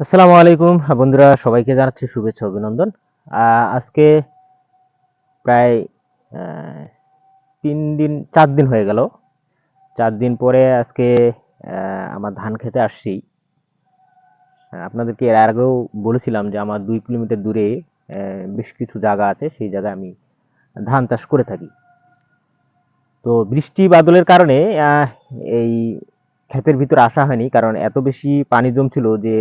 আসসালামু আলাইকুম। বন্ধুরা, সবাইকে জানাচ্ছি শুভেচ্ছা, অভিনন্দন। আজকে প্রায় তিন দিন, চার দিন হয়ে গেল। চার দিন পরে আজকে আমার ধান খেতে আসছি। আপনাদেরকে এর আগেও বলেছিলাম যে আমার দুই কিলোমিটার দূরে বেশ কিছু জায়গা আছে, সেই জায়গায় আমি ধান চাষ করে থাকি। তো বৃষ্টি বাদলের কারণে এই ক্ষেতের ভিতর আসা হয়নি, কারণ এত বেশি পানি জমছিল যে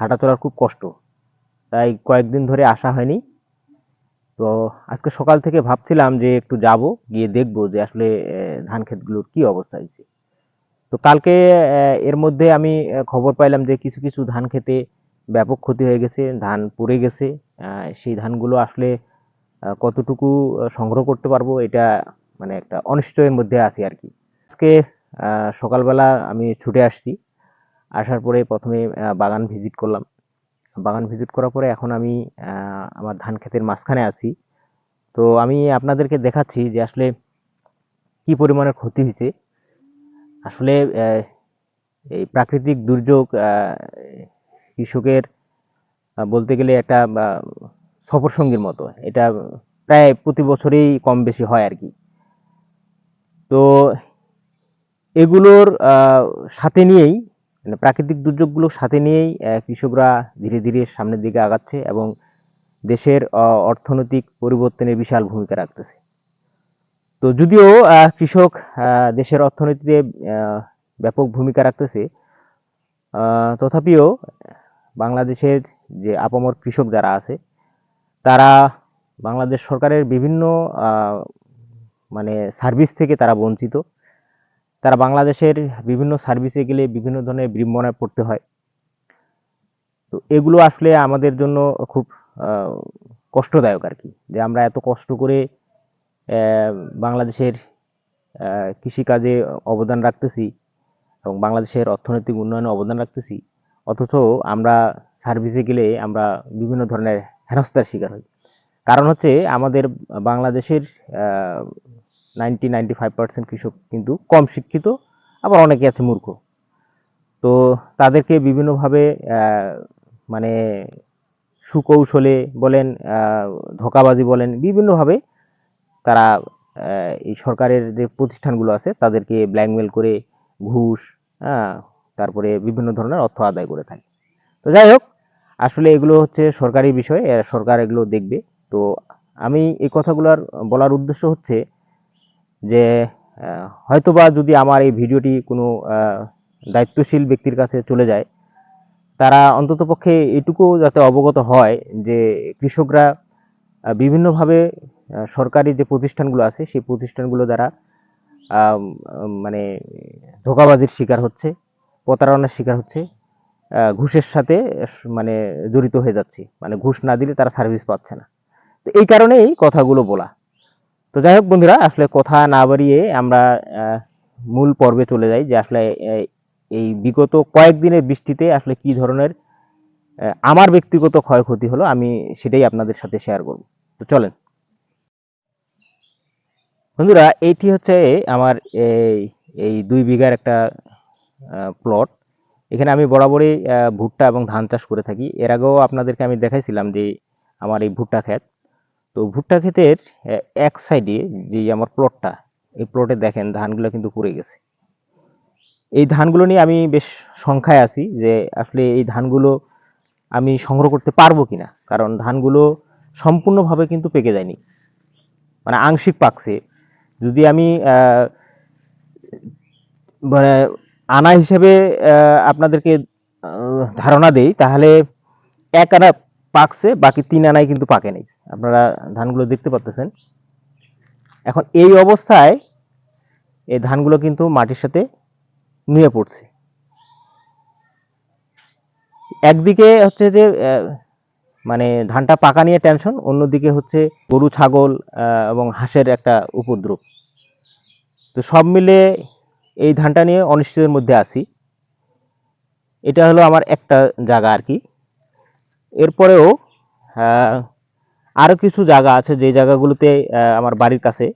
হাঁটা চলার খুব কষ্ট। তাই কয়েকদিন ধরে আসা হয়নি। তো আজকে সকাল থেকে ভাবছিলাম যে একটু যাব, গিয়ে দেখব যে আসলে ধান ক্ষেতগুলোর কি অবস্থা হয়েছে। তো কালকে এর মধ্যে আমি খবর পাইলাম যে কিছু কিছু ধান খেতে ব্যাপক ক্ষতি হয়ে গেছে, ধান পড়ে গেছে। সেই ধানগুলো আসলে কতটুকু সংগ্রহ করতে পারব এটা মানে একটা অনিশ্চয়ের মধ্যে আছি আর কি। আজকে সকালবেলা আমি ছুটে আসছি। আসার পরে প্রথমে বাগান ভিজিট করলাম। বাগান ভিজিট করার পরে এখন আমি আমার ধান ক্ষেতের মাঝখানে আছি। তো আমি আপনাদেরকে দেখাচ্ছি যে আসলে কি পরিমাণের ক্ষতি হয়েছে। আসলে এই প্রাকৃতিক দুর্যোগ কৃষকের বলতে গেলে একটা সফর সঙ্গীর মতো। এটা প্রায় প্রতি বছরেই কম বেশি হয় আর কি। তো এগুলোর সাথে নিয়েই প্রাকৃতিক দুর্যোগগুলো সাথে নিয়েই কৃষকরা ধীরে ধীরে সামনের দিকে আগাচ্ছে এবং দেশের অর্থনৈতিক পরিবর্তনে বিশাল ভূমিকা রাখতেছে। তো যদিও কৃষক দেশের অর্থনীতিতে ব্যাপক ভূমিকা রাখতেছে তথাপিও বাংলাদেশের যে আপামর কৃষক যারা আছে, তারা বাংলাদেশ সরকারের বিভিন্ন মানে সার্ভিস থেকে তারা বঞ্চিত। তারা বাংলাদেশের বিভিন্ন সার্ভিসে গেলে বিভিন্ন ধরনের বিড়ম্বনায় পড়তে হয়। তো এগুলো আসলে আমাদের জন্য খুব কষ্টদায়ক আর কি। যে আমরা এত কষ্ট করে বাংলাদেশের কৃষিকাজে অবদান রাখতেছি এবং বাংলাদেশের অর্থনৈতিক উন্নয়নে অবদান রাখতেছি, অথচ আমরা সার্ভিসে গেলে আমরা বিভিন্ন ধরনের হেনস্থার শিকার হই। কারণ হচ্ছে আমাদের বাংলাদেশের নাইনটি নাইনটি ফাইভ পার্সেন্ট কৃষক কিন্তু কম শিক্ষিত, আবার অনেকে আছে মূর্খ। তো তাদেরকে বিভিন্নভাবে মানে সুকৌশলে বলেন ধোঁকাবাজি বলেন, বিভিন্নভাবে তারা এই সরকারের যে প্রতিষ্ঠানগুলো আছে, তাদেরকে ব্ল্যাকমেল করে ঘুষ হ্যাঁ তারপরে বিভিন্ন ধরনের অর্থ আদায় করে থাকে। তো যাই হোক, আসলে এগুলো হচ্ছে সরকারি বিষয় সরকার এগুলো দেখবে। তো আমি এই কথাগুলোর বলার উদ্দেশ্য হচ্ছে যে হয়তোবা যদি আমার এই ভিডিওটি কোনো দায়িত্বশীল ব্যক্তির কাছে চলে যায়, তারা অন্ততপক্ষে এটুকু যাতে অবগত হয় যে কৃষকরা বিভিন্নভাবে সরকারি যে প্রতিষ্ঠানগুলো আছে, সেই প্রতিষ্ঠানগুলো দ্বারা মানে ধোঁকাবাজির শিকার হচ্ছে, প্রতারণার শিকার হচ্ছে ঘুষের সাথে মানে জড়িত হয়ে যাচ্ছে। মানে ঘুষ না দিলে তারা সার্ভিস পাচ্ছে না। তো এই কারণেই কথাগুলো বলা। তো যাই হোক বন্ধুরা, আসলে কথা না বাড়িয়ে আমরা মূল পর্বে চলে যাই যে আসলে এই বিগত কয়েকদিনের বৃষ্টিতে আসলে কি ধরনের আমার ব্যক্তিগত ক্ষয়ক্ষতি হলো আমি সেটাই আপনাদের সাথে শেয়ার করব। তো চলেন। বন্ধুরা এইটি হচ্ছে আমার এই দুই বিঘার একটা প্লট এখানে আমি বরাবরই ভুট্টা এবং ধান চাষ করে থাকি। এর আগেও আপনাদেরকে আমি দেখাইছিলাম যে আমার এই ভুট্টা ক্ষেত। তো ভুট্টা ক্ষেতের এক সাইডে যে আমার প্লটটা এই প্লটে দেখেন ধানগুলো কিন্তু পড়ে গেছে। এই ধানগুলো নিয়ে আমি বেশ সংখ্যায় আছি যে আসলে এই ধানগুলো আমি সংগ্রহ করতে পারব কিনা, কারণ ধানগুলো সম্পূর্ণভাবে কিন্তু পেকে যায়নি। মানে আংশিক পাকছে। যদি আমি মানে আনা হিসেবে আপনাদেরকে ধারণা দেই, তাহলে এক আনা পাকছে, বাকি তিন আনাই কিন্তু পাকে নেই। আপনারা ধানগুলো দেখতে পাচ্ছেন এখন এই অবস্থায় এই ধানগুলো কিন্তু মাটির সাথে নুয়ে পড়ছে। একদিকে হচ্ছে যে মানে ধানটা পাকা নিয়ে টেনশন অন্যদিকে হচ্ছে গরু, ছাগল এবং হাঁসের একটা উপদ্রব। তো সব মিলে এই ধানটা নিয়ে অনিশ্চয়ের মধ্যে আছি। এটা হলো আমার একটা জায়গা আর কি। এরপরেও আহ, আরও কিছু জায়গা আছে যে জায়গাগুলোতে আমার বাড়ির কাছে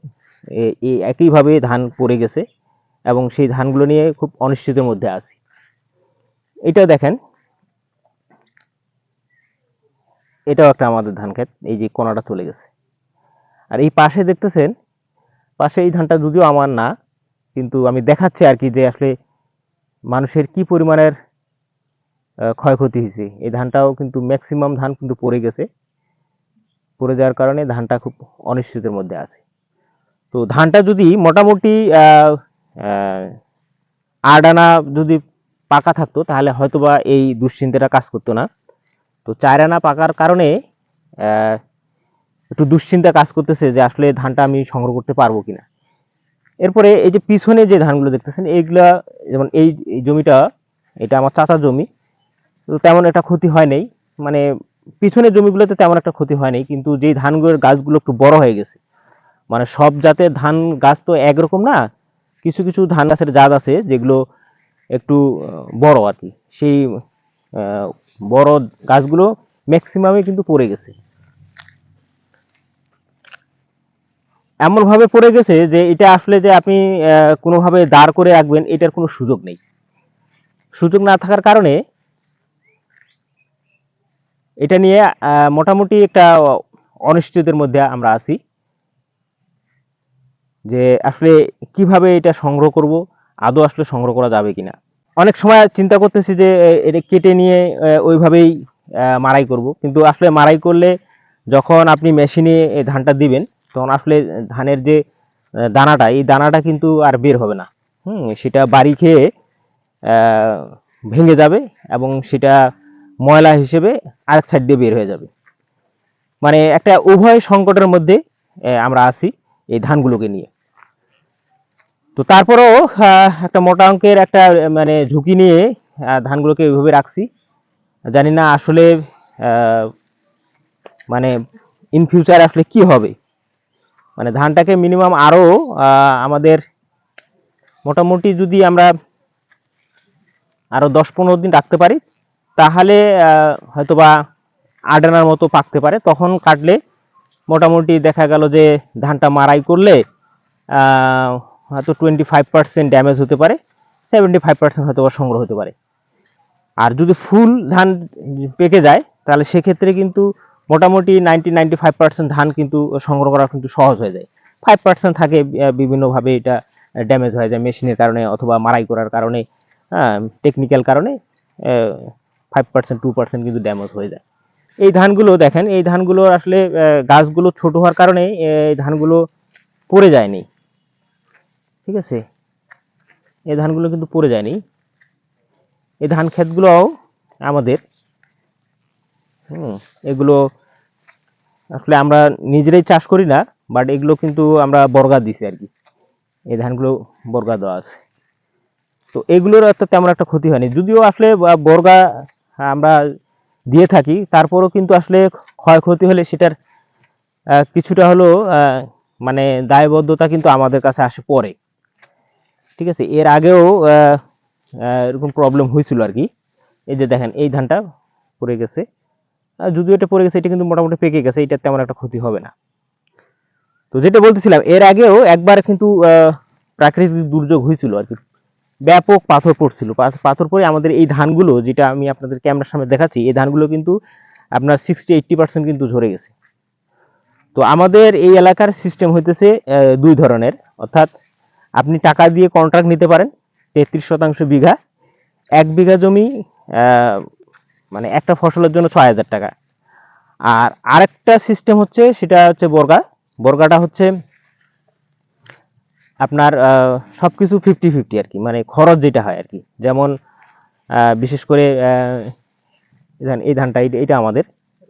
এই একইভাবে ধান পড়ে গেছে এবং সেই ধানগুলো নিয়ে খুব অনিশ্চিতের মধ্যে আছি। এটা দেখেন। এটাও একটা আমাদের ধান ক্ষেত এই যে কোনাটা চলে গেছে। আর এই পাশে দেখতেছেন পাশে এই ধানটা যদিও আমার না কিন্তু আমি দেখাচ্ছি আর কি যে আসলে মানুষের কি পরিমাণের ক্ষয়ক্ষতি হয়েছে। এই ধানটাও কিন্তু ম্যাক্সিমাম ধান কিন্তু পড়ে গেছে। পড়ে যাওয়ার কারণে ধানটা খুব অনিশ্চিতের মধ্যে আছে। তো ধানটা যদি মোটামুটি আট আনা যদি পাকা থাকতো, তাহলে হয়তোবা এই দুশ্চিন্তাটা কাজ করতো না। তো চার আনা পাকার কারণে একটু দুশ্চিন্তা কাজ করতেছে যে আসলে ধানটা আমি সংগ্রহ করতে পারব কিনা। এরপরে এই যে পিছনে যে ধানগুলো দেখতেছেন, এইগুলা যেমন এই জমিটা, এটা আমার চাচার জমি। তেমন একটা ক্ষতি হয় নাই। মানে পিছনের জমিগুলোতে তেমন একটা ক্ষতি হয় নাই, কিন্তু যেই ধানগুলোর গাছগুলো একটু বড় হয়ে গেছে। মানে সব জাতের ধান গাছ তো একরকম না, কিছু কিছু ধান গাছের জাত আছে যেগুলো একটু বড় আর কি। সেই বড় গাছগুলো ম্যাক্সিমামে কিন্তু পড়ে গেছে। এমনভাবে পড়ে গেছে যে এটা আসলে যে আপনি কোনোভাবে দাঁড় করে রাখবেন, এটার কোনো সুযোগ নেই। সুযোগ না থাকার কারণে এটা নিয়ে মোটামুটি একটা অনিশ্চিতের মধ্যে আমরা আছি। যে আসলে কীভাবে এটা সংগ্রহ করব, আদৌ আসলে সংগ্রহ করা যাবে কিনা। অনেক সময় চিন্তা করতেছি যে এটা কেটে নিয়ে ওইভাবেই মাড়াই করব। কিন্তু আসলে মাড়াই করলে যখন আপনি মেশিনে ধানটা দিবেন, তখন আসলে ধানের যে দানাটা, এই দানাটা কিন্তু আর বের হবে না। হুম, সেটা বাড়ি খেয়ে ভেঙে যাবে এবং সেটা ময়লা হিসেবে আরেক সাইড দিয়ে বের হয়ে যাবে। মানে একটা উভয় সংকটের মধ্যে আমরা আছি এই ধানগুলোকে নিয়ে। তো তারপরেও একটা মোটা অঙ্কের একটা মানে ঝুঁকি নিয়ে ধানগুলোকে ওইভাবে রাখছি। জানি না আসলে মানে ইন ফিউচার আসলে কি হবে। মানে ধানটাকে মিনিমাম আরও আহ, আমাদের মোটামুটি যদি আমরা আরও দশ পনেরো দিন রাখতে পারি তাহলে হয়তোবা আট মতো পাকতে পারে। তখন কাটলে মোটামুটি দেখা গেল যে ধানটা মারাই করলে হয়তো টোয়েন্টি ফাইভ পার্সেন্ট ড্যামেজ হতে পারে সেভেন্টি ফাইভ পার্সেন্ট হয়তো সংগ্রহ হতে পারে। আর যদি ফুল ধান পেকে যায়, তাহলে সেক্ষেত্রে কিন্তু মোটামুটি নাইনটি নাইনটি ফাইভ পার্সেন্ট ধান কিন্তু সংগ্রহ করা কিন্তু সহজ হয়ে যায়। ফাইভ পার্সেন্ট থাকে বিভিন্নভাবে এটা ড্যামেজ হয়ে যায় মেশিনের কারণে অথবা মারাই করার কারণে হ্যাঁ টেকনিক্যাল কারণে ফাইভ পার্সেন্ট টু পার্সেন্ট কিন্তু ড্যামেজ হয়ে যায়। এই ধানগুলো দেখেন, এই ধানগুলো আসলে গাছগুলো ছোট হওয়ার কারণে এই ধানগুলো পড়ে যায়নি। ঠিক আছে? এই ধানগুলো কিন্তু পড়ে যায়নি। এই ধান ক্ষেতগুলোও আমাদের, হুম, এগুলো আসলে আমরা নিজেরাই চাষ করি না বাট এগুলো কিন্তু আমরা বর্গা দিছি আর কি। এই ধানগুলো বর্গা দেওয়া আছে। তো এগুলোর একটা তেমন একটা ক্ষতি হয়নি। যদিও আসলে বর্গা আমরা দিয়ে থাকি। তারপরও কিন্তু আসলে ক্ষয়ক্ষতি হলে সেটার কিছুটা হলো মানে দায়বদ্ধতা কিন্তু আমাদের কাছে আসে পরে। ঠিক আছে? এর আগেও এরকম প্রবলেম হয়েছিল আর কি। এই যে দেখেন, এই ধানটা পড়ে গেছে। যদিও এটা পড়ে গেছে, এটা কিন্তু মোটামুটি পেকে গেছে, এটা তেমন একটা ক্ষতি হবে না। তো যেটা বলতেছিলাম, এর আগেও একবার কিন্তু প্রাকৃতিক দুর্যোগ হয়েছিল আর কি। ব্যাপক পাথর পড়ছিল। পাথর পড়ে আমাদের এই ধানগুলো, যেটা আমি আপনাদের ক্যামেরার সামনে দেখাচ্ছি, এই ধানগুলো কিন্তু আপনার সিক্সটি এইট্টি পার্সেন্ট কিন্তু ঝরে গেছে। তো আমাদের এই এলাকার সিস্টেম হইতেছে দুই ধরনের। অর্থাৎ আপনি টাকা দিয়ে কন্ট্রাক্ট নিতে পারেন, তেত্রিশ শতাংশ বিঘা। এক বিঘা জমি মানে একটা ফসলের জন্য ছয় হাজার টাকা। আর আরেকটা সিস্টেম হচ্ছে, সেটা হচ্ছে বর্গা। বর্গাটা হচ্ছে আপনার আহ, সবকিছু ফিফটি ফিফটি আর কি মানে খরচ যেটা হয় আর কি। যেমন বিশেষ করে এই ধানটা এটা- আমাদের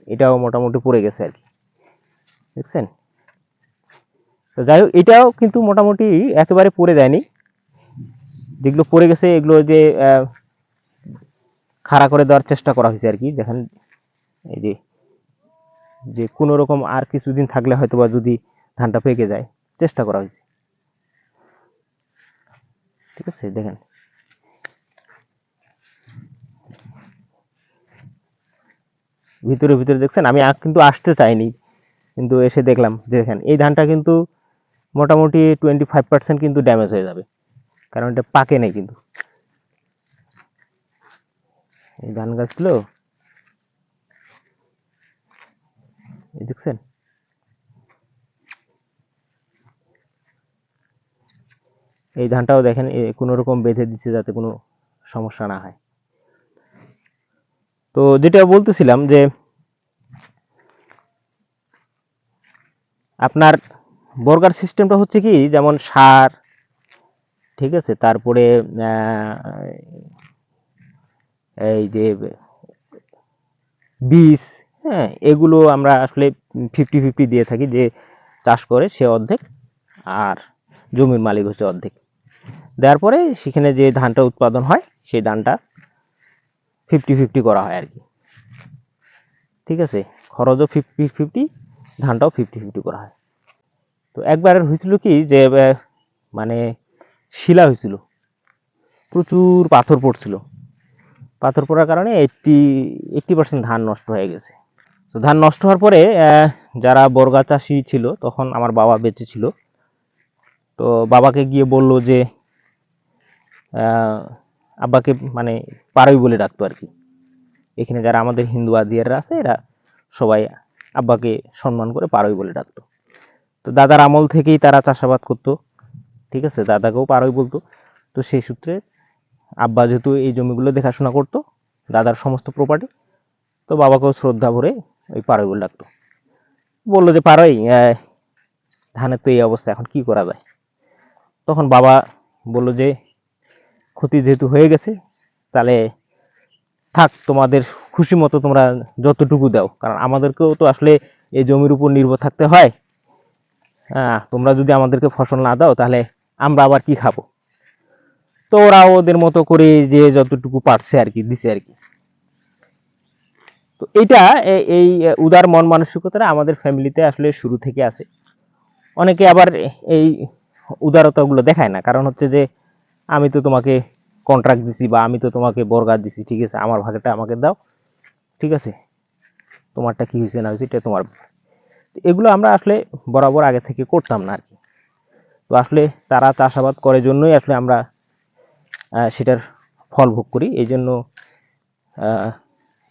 এটাও মোটামুটি পড়ে গেছে আর কি। দেখছেন? তো যাই হোক এটাও কিন্তু মোটামুটি একেবারে পড়ে দেয়নি। যেগুলো পড়ে গেছে এগুলো যে খাড়া করে দেওয়ার চেষ্টা করা হয়েছে আর কি। দেখেন এই যে যে কোনো রকম আর কিছুদিন থাকলে হয়তো বা যদি ধানটা পেকে যায় চেষ্টা করা হয়েছে। ঠিক আছে, দেখেন। ভিতরে ভিতরে দেখছেন, আমি কিন্তু আসতে চাইনি, কিন্তু এসে দেখলাম দেখেন, এই ধানটা কিন্তু মোটামুটি টোয়েন্টি ফাইভ পার্সেন্ট কিন্তু ড্যামেজ হয়ে যাবে, কারণ এটা পাকে নেই কিন্তু। এই ধান গাছগুলো দেখছেন? এই ধানটাও দেখেন কোনো রকম বেঁধে দিচ্ছে যাতে কোনো সমস্যা না হয়। তো যেটা বলতেছিলাম যে, আপনার বর্গার সিস্টেমটা হচ্ছে কি, যেমন সার, ঠিক আছে, তারপরে এই যে, বীজ হ্যাঁ এগুলো আমরা আসলে ফিফটি ফিফটি দিয়ে থাকি যে চাষ করে সে অর্ধেক, আর জমির মালিক হচ্ছে অর্ধেক। দেওয়ার পরে সেখানে যে ধানটা উৎপাদন হয়, সেই ধানটা ফিফটি ফিফটি করা হয় আর কি। ঠিক আছে? খরচও ফিফটি ফিফটি ধানটাও ফিফটি ফিফটি করা হয়। তো একবার হয়েছিল কি যে মানে শিলা হয়েছিল। প্রচুর পাথর পড়ছিল। পাথর পড়ার কারণে এইটটি এইটটি পার্সেন্ট ধান নষ্ট হয়ে গেছে। তো ধান নষ্ট হওয়ার পরে যারা বর্গা চাষি ছিল, তখন আমার বাবা বেঁচে ছিল। তো বাবাকে গিয়ে বলল যে আব্বাকে মানে পারই বলে ডাকতো আর কি। এখানে যারা আমাদের হিন্দু আদিয়াররা আছে, এরা সবাই আব্বাকে সম্মান করে পারই বলে ডাকতো। তো দাদার আমল থেকেই তারা চাষাবাদ করতো, ঠিক আছে? দাদাকেও পারই বলতো। তো সেই সূত্রে আব্বা যেহেতু এই জমিগুলো দেখাশোনা করতো, দাদার সমস্ত প্রপার্টি তো বাবাকেও শ্রদ্ধা ভরে ওই পারই বলে ডাকতো। বলল যে পারই ধানের তো এই অবস্থা, এখন কি করা যায়? তখন বাবা বলল যে ক্ষতি যেহেতু হয়ে গেছে, তাহলে থাক, তোমাদের খুশি মতো তোমরা যতটুকু দাও। কারণ আমাদেরকেও তো আসলে এই জমির উপর নির্ভর থাকতে হয়। হ্যাঁ তোমরা যদি আমাদেরকে ফসল না দাও, তাহলে আমরা আবার কি খাব? তো ওরা ওদের মতো করে যে যতটুকু পারছে আর কি, দিছে আর কি। তো এটা এই উদার মন মানসিকতাটা আমাদের ফ্যামিলিতে আসলে শুরু থেকে আছে। অনেকে আবার এই উদারতাগুলো দেখায় না। কারণ হচ্ছে যে আমি তো তোমাকে কন্ট্রাক্ট দিছি বা আমি তো তোমাকে বর্গা দিছি, ঠিক আছে? আমার ভাগটা আমাকে দাও, ঠিক আছে? তোমারটা কি হয়েছে না হয়েছে, এটা তোমার এগুলো আমরা আসলে বরাবর আগে থেকে করতাম না আর কি তো আসলে তারা চাষাবাদ করে জন্যই আসলে আমরা সেটার ফল ভোগ করি। এই জন্য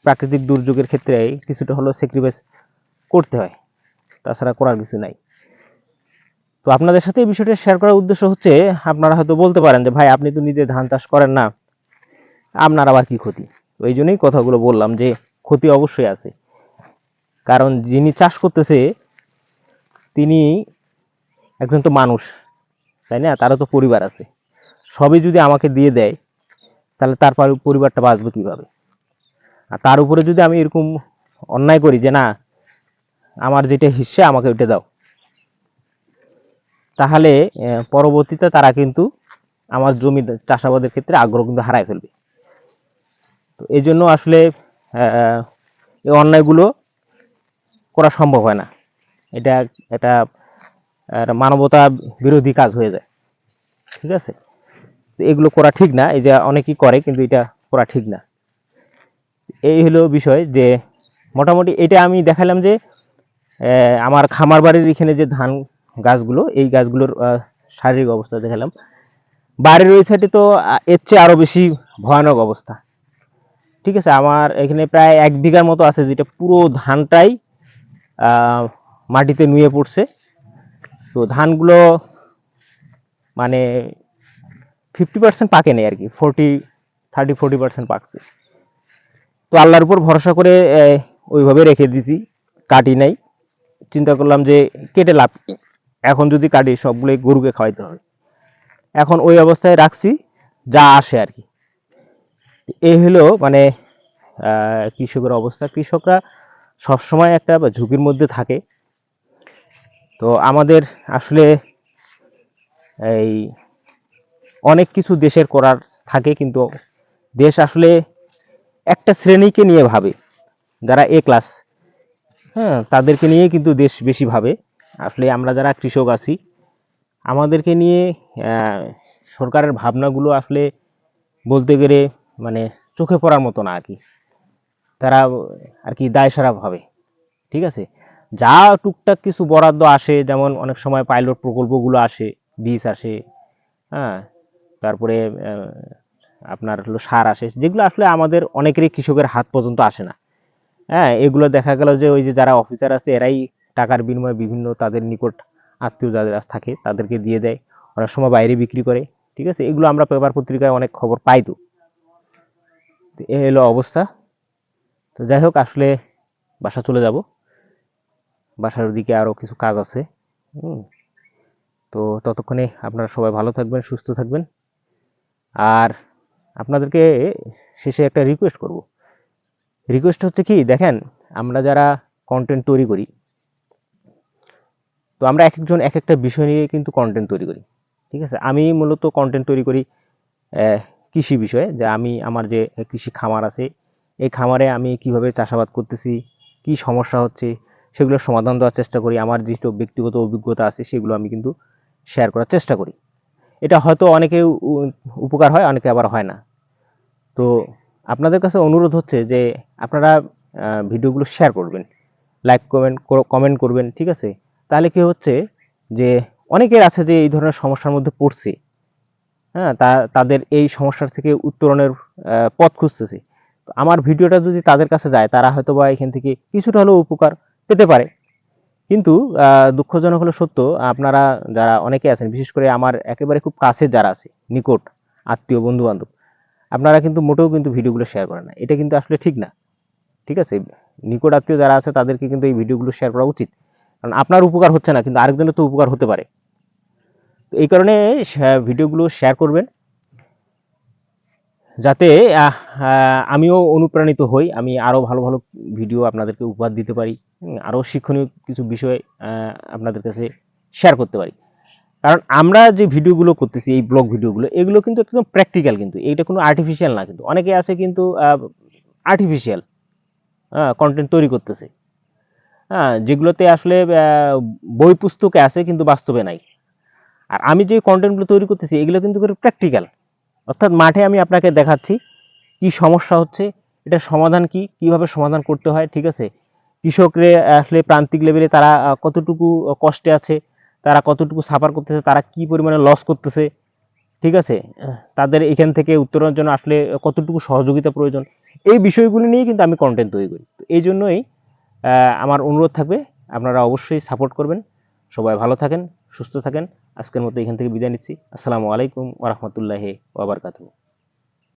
প্রাকৃতিক দুর্যোগের ক্ষেত্রে কিছুটা হলেও স্যাক্রিফাইস করতে হয়। তাছাড়া করার কিছু নাই। তো আপনাদের সাথে এই বিষয়টা শেয়ার করার উদ্দেশ্য হচ্ছে, আপনারা হয়তো বলতে পারেন যে, ভাই, আপনি তো নিজে ধান চাষ করেন না, আপনার আবার কি ক্ষতি? ওই জন্যই কথাগুলো বললাম যে, ক্ষতি অবশ্যই আছে। কারণ যিনি চাষ করতেছে, তিনি একজন তো মানুষ, তাই না? তারও তো পরিবার আছে। সবই যদি আমাকে দিয়ে দেয়, তাহলে তার পরিবারটা বাঁচবে কীভাবে? আর তার উপরে যদি আমি এরকম অন্যায় করি যে, না, আমার যেটা হিস্সা আমাকে ওইটা দাও। তাহলে পরবর্তীতে তারা কিন্তু আমার জমি চাষাবাদের ক্ষেত্রে আগ্রহ কিন্তু হারায় ফেলবে। তো এই জন্য আসলে এই অন্যায়গুলো করা সম্ভব হয় না। এটা এটা মানবতা বিরোধী কাজ হয়ে যায়। ঠিক আছে? এগুলো করা ঠিক না, এই যে অনেকেই করে, কিন্তু এটা করা ঠিক না। এই হলো বিষয় যে, মোটামুটি এটা আমি দেখালাম যে আমার খামার বাড়ির এখানে যে ধান গাছগুলো, এই গাছগুলোর শারীরিক অবস্থা দেখালাম। বাড়ির ওই সাইডে তো এর চেয়ে আরও বেশি ভয়ানক অবস্থা। ঠিক আছে, আমার এখানে প্রায় এক বিঘার মতো আছে, যেটা পুরো ধানটাই মাটিতে নুয়ে পড়ছে। তো ধানগুলো মানে ফিফটি পার্সেন্ট পাকে নেই আর কি ফোরটি থার্টি ফোরটি পার্সেন্ট পাকছে। তো আল্লাহর উপর ভরসা করে ওইভাবে রেখে দিছি কাটি নাই। চিন্তা করলাম যে, কেটে লাভ? এখন যদি কাটি, সবগুলোই গরুকে খাওয়াইতে হবে। এখন ওই অবস্থায় রাখছি, যা আসে আর কি। এই হলো মানে কৃষকের অবস্থা। কৃষকরা সবসময় একটা ঝুঁকির মধ্যে থাকে। তো আমাদের আসলে এই অনেক কিছু দেশের করার থাকে, কিন্তু দেশ আসলে একটা শ্রেণীকে নিয়ে ভাবে। যারা এ ক্লাস হ্যাঁ তাদেরকে নিয়ে কিন্তু দেশ বেশি ভাবে। আসলে আমরা যারা কৃষক আছি, আমাদেরকে নিয়ে সরকারের ভাবনাগুলো আসলে বলতে গেলে মানে চোখে পড়ার মতো না আর কি। তারা আর কি দায়সারা ভাবে, ঠিক আছে? যা টুকটাক কিছু বরাদ্দ আসে, যেমন অনেক সময় পাইলট প্রকল্পগুলো আসে, বীজ আসে হ্যাঁ? তারপরে আপনার হলো সার আসে, যেগুলো আসলে আমাদের অনেকেরই কৃষকের হাত পর্যন্ত আসে না। হ্যাঁ এগুলো দেখা গেল যে ওই যে যারা অফিসার আছে, এরাই টাকার বিনিময়ে বিভিন্ন তাদের নিকট আত্মীয় যারা থাকে, তাদেরকে দিয়ে দেয়। অনেক সময় বাইরে বিক্রি করে, ঠিক আছে? এগুলো আমরা পেপার পত্রিকায় অনেক খবর পাই তো। এ হলো অবস্থা। তো যাই হোক, আসলে বাসা চলে যাব। বাসার দিকে আরও কিছু কাজ আছে। তো ততক্ষণে আপনারা সবাই ভালো থাকবেন, সুস্থ থাকবেন। আর আপনাদেরকে শেষে একটা রিকোয়েস্ট করব। রিকোয়েস্ট হচ্ছে কি, দেখেন, আমরা যারা কন্টেন্ট তৈরি করি তো আমরা এক একজন এক একটা বিষয় নিয়ে কিন্তু কন্টেন্ট তৈরি করি, ঠিক আছে? আমি মূলত কন্টেন্ট তৈরি করি কৃষি বিষয়ে, যে আমি আমার যে কৃষি খামার আছে, এই খামারে আমি কীভাবে চাষাবাদ করতেছি, কি সমস্যা হচ্ছে, সেগুলোর সমাধান দেওয়ার চেষ্টা করি, আমার যেসব ব্যক্তিগত অভিজ্ঞতা আছে, সেগুলো আমি কিন্তু শেয়ার করার চেষ্টা করি। এটা হয়তো অনেকে উপকার হয়, অনেকে আবার হয় না। তো আপনাদের কাছে অনুরোধ হচ্ছে যে আপনারা ভিডিওগুলো শেয়ার করবেন লাইক কমেন্ট কমেন্ট করবেন, ঠিক আছে? তাহলে কি হচ্ছে যে অনেকের আছে যে এই ধরনের সমস্যার মধ্যে পড়ছে হ্যাঁ তা, তাদের এই সমস্যার থেকে উত্তরণের পথ খুঁজতেছে। আমার ভিডিওটা যদি তাদের কাছে যায়, তারা হয়তো বা এখান থেকে কিছুটা হলেও উপকার পেতে পারে। কিন্তু দুঃখজনক হলো সত্য, আপনারা যারা অনেকে আছেন, বিশেষ করে আমার একেবারে খুব কাছে যারা আছে, নিকট আত্মীয় বন্ধু বান্ধব আপনারা কিন্তু মোটেও কিন্তু ভিডিওগুলো শেয়ার করেন না। এটা কিন্তু আসলে ঠিক না। ঠিক আছে? নিকট আত্মীয় যারা আছে, তাদেরকে কিন্তু এই ভিডিওগুলো শেয়ার করা উচিত। কারণ আপনার উপকার হচ্ছে না, কিন্তু আরেকজনের তো উপকার হতে পারে। তো এই কারণে ভিডিওগুলো শেয়ার করবেন। যাতে আমিও অনুপ্রাণিত হই, আমি আরও ভালো ভালো ভিডিও আপনাদেরকে উপহার দিতে পারি আরও শিক্ষণীয় কিছু বিষয় আপনাদের কাছে শেয়ার করতে পারি। কারণ আমরা যে ভিডিওগুলো করতেছি, এই ব্লগ ভিডিওগুলো, এগুলো কিন্তু একদম প্র্যাকটিক্যাল কিন্তু, এইটা কোনো আর্টিফিশিয়াল না কিন্তু। অনেকে আছে কিন্তু আর্টিফিশিয়াল হ্যাঁ কন্টেন্ট তৈরি করতেছে। হ্যাঁ যেগুলোতে আসলে বই পুস্তকে আছে কিন্তু বাস্তবে নাই। আর আমি যে কন্টেন্টগুলো তৈরি করতেছি, এগুলো কিন্তু প্র্যাকটিক্যাল অর্থাৎ মাঠে আমি আপনাকে দেখাচ্ছি কি সমস্যা হচ্ছে, এটা সমাধান কি, কীভাবে সমাধান করতে হয়, ঠিক আছে? কৃষকরে আসলে প্রান্তিক লেভেলে তারা কতটুকু কষ্টে আছে, তারা কতটুকু সাফার করতেছে, তারা কি পরিমাণে লস করতেছে, ঠিক আছে? তাদের এখান থেকে উত্তরণের জন্য আসলে কতটুকু সহযোগিতা প্রয়োজন, এই বিষয়গুলো নিয়েই কিন্তু আমি কন্টেন্ট তৈরি করি। এই জন্যই আমার অনুরোধ থাকবে, আপনারা অবশ্যই সাপোর্ট করবেন। সবাই ভালো থাকেন, সুস্থ থাকেন। আজকের মতো এখান থেকে বিদায় নিচ্ছি। আসসালামু আলাইকুম ওরহমতুল্লাহি ওয়াবারকাতুহু